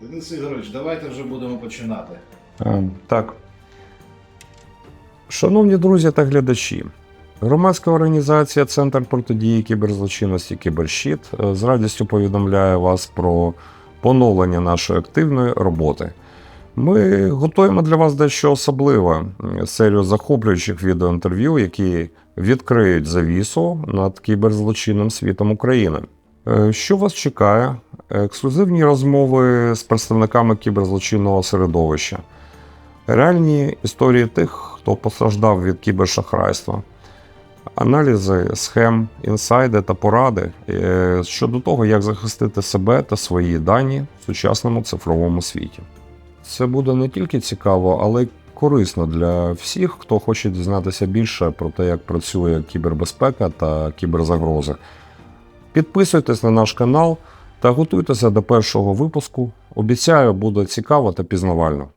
Денис Ігорович, давайте вже будемо починати. Е, Так. Шановні друзі та глядачі, громадська організація Центр протидії кіберзлочинності Кіберщит е, з радістю повідомляє вас про поновлення нашої активної роботи. Ми готуємо для вас дещо особливе серію захоплюючих відеоінтерв'ю, які відкриють завісу над кіберзлочинним світом України. Е, Що вас чекає? Ексклюзивні розмови з представниками кіберзлочинного середовища, реальні історії тих, хто постраждав від кібершахрайства, аналізи схем, інсайди та поради е, щодо того, як захистити себе та свої дані в сучасному цифровому світі. Це буде не тільки цікаво, але й корисно для всіх, хто хоче дізнатися більше про те, як працює кібербезпека та кіберзагрози. Підписуйтесь на наш канал та готуйтеся до першого випуску. Обіцяю, буде цікаво та пізнавально.